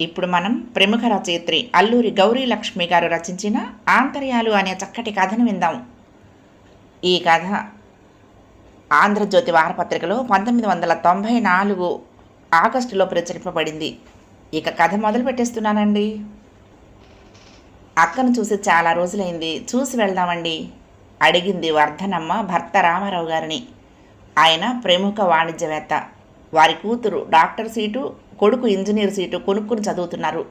ఇప్పుడు మనం ప్రముఖ రచయిత్రి అల్లూరి గౌరీ లక్ష్మి గారు రచించిన ఆంతర్యాలు అనే చక్కటి కథను విందాం. ఈ కథ ఆంధ్రజ్యోతి వారపత్రికలో పంతొమ్మిది వందల తొంభై నాలుగు ఆగస్టులో ప్రచురింపబడింది. ఇక కథ మొదలు పెట్టేస్తున్నానండి. అక్కను చూసి చాలా రోజులైంది. చూసి వెళ్దామండి. అడిగింది వర్ధనమ్మ భర్త రామారావు గారిని. ఆయన ప్రముఖ వాణిజ్యవేత్త. వారి కూతురు డాక్టర్ సీటు కొడుకు ఇంజనీర్ సీటు కొనుక్కుని చదువుతున్నారు.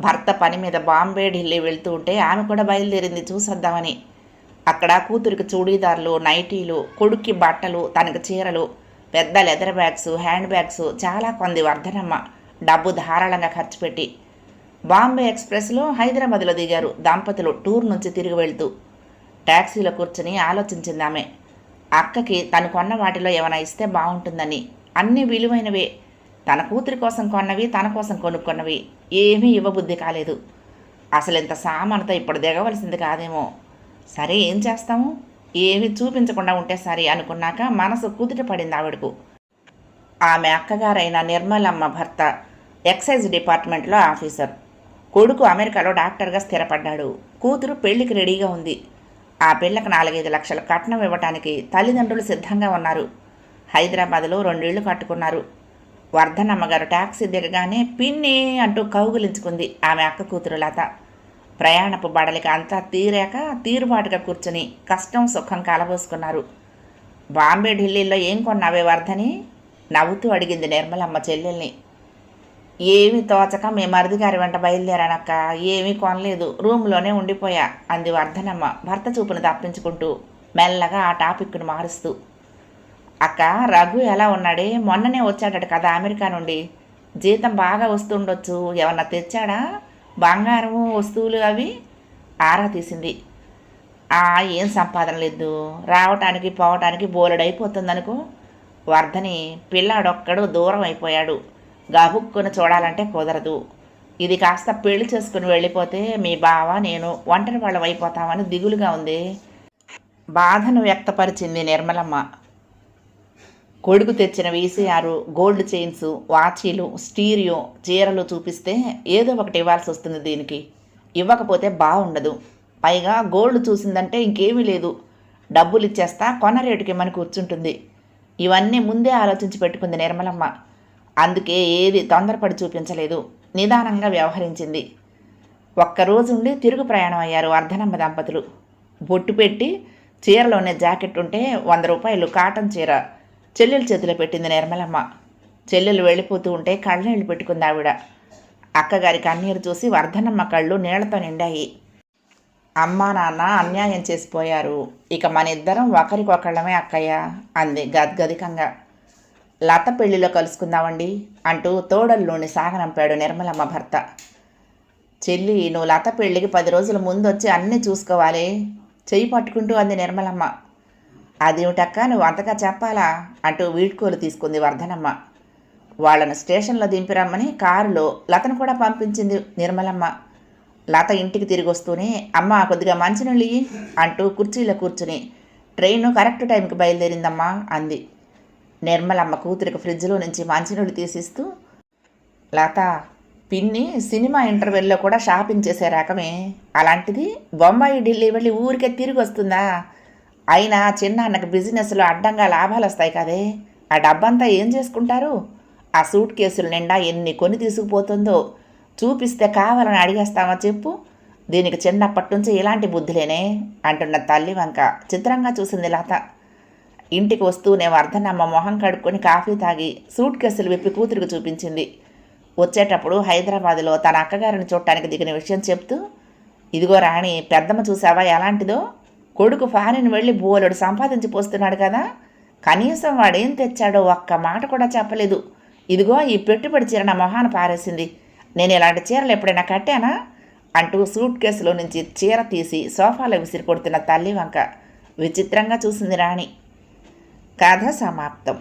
భర్త పని మీద బాంబే ఢిల్లీ వెళ్తూ ఉంటే ఆమె కూడా బయలుదేరింది చూసొద్దామని. అక్కడ కూతురికి చూడీదార్లు నైటీలు కొడుక్కి బట్టలు తనకి చీరలు పెద్ద లెదర్ బ్యాగ్స్ హ్యాండ్ బ్యాగ్స్ చాలా కొంది వర్ధనమ్మ. డబ్బు ధారాళంగా ఖర్చు పెట్టి బాంబే ఎక్స్ప్రెస్లో హైదరాబాద్లో దిగారు దంపతులు టూర్ నుంచి తిరిగి వెళ్తూ. ట్యాక్సీలో కూర్చుని ఆలోచించింది ఆమె అక్కకి తను కొన్న వాటిలో ఏమైనా ఇస్తే బాగుంటుందని. అన్ని విలువైనవే. తన కూతురి కోసం కొన్నవి తన కోసం కొనుక్కున్నవి ఏమీ ఇవ్వబుద్ధి కాలేదు. అసలు ఇంత సామానుతో ఇప్పుడు దిగవలసింది కాదేమో. సరే ఏం చేస్తాము? ఏమి చూపించకుండా ఉంటే సరే అనుకున్నాక మనసు కుదుట పడింది ఆవిడకు. ఆమె అక్కగారైన నిర్మలమ్మ భర్త ఎక్సైజ్ డిపార్ట్మెంట్లో ఆఫీసర్. కొడుకు అమెరికాలో డాక్టర్గా స్థిరపడ్డాడు. కూతురు పెళ్ళికి రెడీగా ఉంది. ఆ పిల్లకు నాలుగైదు లక్షల కట్నం ఇవ్వటానికి తల్లిదండ్రులు సిద్ధంగా ఉన్నారు. హైదరాబాద్లో రెండేళ్ళు కట్టుకున్నారు. వర్ధనమ్మ గారు ట్యాక్సీ దిగగానే పిన్ని అంటూ కౌగులించుకుంది ఆమె అక్క కూతురు లత. ప్రయాణపు బడలికి అంతా తీరాక తీరుబాటుగా కూర్చుని కష్టం సుఖం కలబోసుకున్నారు. బాంబే ఢిల్లీలో ఏం కొన్నావే వర్ధని? నవ్వుతూ అడిగింది నిర్మలమ్మ చెల్లెల్ని. ఏమి తోచక మీ మరిదిగారి వెంట బయలుదేరానక్క ఏమీ కొనలేదు రూమ్లోనే ఉండిపోయా అంది వర్ధనమ్మ భర్త చూపును తప్పించుకుంటూ మెల్లగా ఆ టాపిక్ను మారుస్తూ. అక్క రఘు ఎలా ఉన్నాడే? మొన్ననే వచ్చాడట కదా అమెరికా నుండి. జీతం బాగా వస్తుండొచ్చు. ఏమన్నా తెచ్చాడా? బంగారం వస్తువులు అవి? ఆరా తీసింది. ఆ ఏం సంపాదన లేదు. రావటానికి పోవటానికి బోలెడైపోతుందనుకో. వర్ధని పిల్లాడొక్కడు దూరం అయిపోయాడు గబుక్కుని చూడాలంటే కుదరదు. ఇది కాస్త పెళ్ళి చేసుకుని వెళ్ళిపోతే మీ బావ నేను ఒంటరి వాళ్ళం అయిపోతామని దిగులుగా ఉంది. బాధను వ్యక్తపరిచింది నిర్మలమ్మ. కొడుకు తెచ్చిన వీసీఆర్ గోల్డ్ చైన్స్ వాచీలు స్టీరియో చీరలు చూపిస్తే ఏదో ఒకటి ఇవ్వాల్సి వస్తుంది దీనికి. ఇవ్వకపోతే బాగుండదు. పైగా గోల్డ్ చూసిందంటే ఇంకేమీ లేదు. డబ్బులు ఇచ్చేస్తా కొన రేటుకి మన కూర్చుంటుంది. ఇవన్నీ ముందే ఆలోచించి పెట్టుకుంది నిర్మలమ్మ. అందుకే ఏది తొందరపడి చూపించలేదు. నిదానంగా వ్యవహరించింది. ఒక్కరోజుండి తిరుగు ప్రయాణం అయ్యారు అర్ధనమ్మ దంపతులు. బొట్టు పెట్టి చీరలోనే జాకెట్ ఉంటే వంద రూపాయలు కాటన్ చీర. చెల్లెలు చేతిలో పెట్టింది నిర్మలమ్మ. చెల్లెలు వెళ్ళిపోతూ ఉంటే కళ్ళనీళ్ళు పెట్టుకుంది ఆవిడ. అక్కగారి కన్నీరు చూసి వర్ధనమ్మ కళ్ళు నీళ్ళతో నిండాయి. అమ్మా నాన్న అన్యాయం చేసిపోయారు. ఇక మన ఇద్దరం ఒకరికొకళ్ళమే అక్కయ్య అంది గద్గదికంగా లత పెళ్ళిలో కలుసుకుందామండి అంటూ తోడల్లోని సాగనంపాడు నిర్మలమ్మ భర్త. చెల్లి నువ్వు లత పెళ్ళికి పది రోజుల ముందు వచ్చి అన్నీ చూసుకోవాలి. చెయ్యి పట్టుకుంటూ అంది నిర్మలమ్మ. అదేమిటక్క? నువ్వు అంతగా చెప్పాలా? అంటూ వీడ్కోలు తీసుకుంది వర్ధనమ్మ. వాళ్ళను స్టేషన్లో దింపిరమ్మని కారులో లతను కూడా పంపించింది నిర్మలమ్మ. లత ఇంటికి తిరిగి వస్తూనే అమ్మ కొద్దిగా మంచినీళ్ళు అంటూ కుర్చీలో కూర్చుని ట్రైను కరెక్ట్ టైంకి బయలుదేరిందమ్మా అంది. నిర్మలమ్మ కూతురికి ఫ్రిడ్జ్లో నుంచి మంచినీళ్ళు తీసిస్తూ లత పిన్ని సినిమా ఇంటర్వెల్లో కూడా షాపింగ్ చేసే రకమే. అలాంటిది బొంబాయి ఢిల్లీ వెళ్ళి ఊరికే తిరిగి వస్తుందా? అయినా చిన్న అన్నకు బిజినెస్లో అడ్డంగా లాభాలు వస్తాయి కదే. ఆ డబ్బంతా ఏం చేసుకుంటారు? ఆ సూట్ కేసుల నిండా ఎన్ని కొని తీసుకుపోతుందో? చూపిస్తే కావాలని అడిగేస్తామా చెప్పు? దీనికి చిన్నప్పటి నుంచి ఇలాంటి బుద్ధులేనే అంటున్న తల్లి వంక. చిత్రంగా చూసింది లత. ఇంటికి వస్తూనే వర్ధనమ్మ మొహం కడుక్కొని కాఫీ తాగి సూట్ కేసులు విప్పి కూతురికి చూపించింది. వచ్చేటప్పుడు హైదరాబాదులో తన అక్కగారిని చూడటానికి దిగిన విషయం చెప్తూ ఇదిగో రాణి పెద్దమ్మ చూసావా ఎలాంటిదో? కొడుకు ఫారిన్ వెళ్ళి బోలెడు సంపాదించి పోస్తున్నాడు కదా. కనీసం వాడేం తెచ్చాడో ఒక్క మాట కూడా చెప్పలేదు. ఇదిగో ఈ పెట్టుబడి చీర నా మొహాన పారేసింది. నేను ఇలాంటి చీరలు ఎప్పుడైనా కట్టానా? అంటూ సూట్ కేసులో నుంచి చీర తీసి సోఫాలో విసిరి కొడుతున్న తల్లి వంక విచిత్రంగా చూసింది రాణి. కథ సమాప్తం.